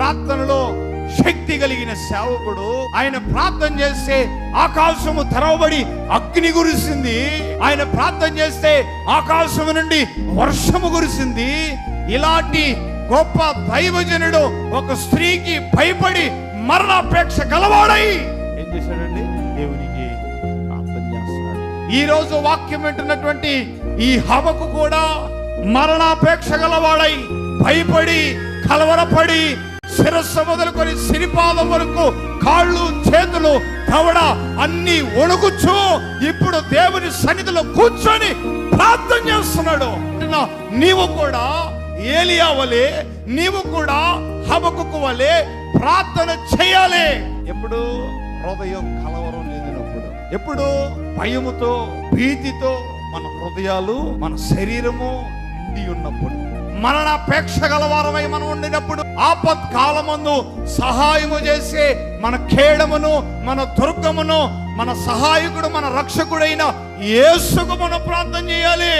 ప్రార్థనలో శక్తి కలిగిన సేవకుడు. ఆయన ప్రార్థన చేస్తే ఆకాశము తెరవబడి అగ్ని కురిసింది. ఆయన ప్రార్థన చేస్తే ఆకాశము నుండి వర్షము కురిసింది. ఇలాంటి గొప్ప దైవజనుడు ఒక స్త్రీకి భయపడి మరణాపేక్ష గలవాడై. ఏం చేశాడండి? దేవునికి ప్రార్థన చేస్తున్నాడు. ఈ రోజు వాక్యం వింటున్నటువంటి ఈ హవకు కూడా మరణాపేక్ష గలవాడై. భయపడి కలవరపడి శిరస్సు మొదలుకొని సిరిపాదం వరకు కాళ్ళు చేతులు తవడ అన్ని వణుకుచ్చు ఇప్పుడు దేవుని సన్నిధిలో కూర్చొని ప్రార్థన చేస్తున్నాడు. నీవు కూడా ఏలియా వలె నీవు కూడా హబకుకు వలె ప్రార్థన చేయాలి. ఎప్పుడు? హృదయం కలవరం లేనప్పుడు. ఎప్పుడు? భయముతో భీతితో మన హృదయాలు మన శరీరము నిండి ఉన్నప్పుడు. మరణాపేక్ష గలవారమై మనం ఉండినప్పుడు ఆపత్ కాలమందు సహాయము చేసే మన ఖేడమును మన దుర్గమును మన సహాయకుడు మన రక్షకుడైన యేసుకు మనం ప్రార్థన చేయాలి.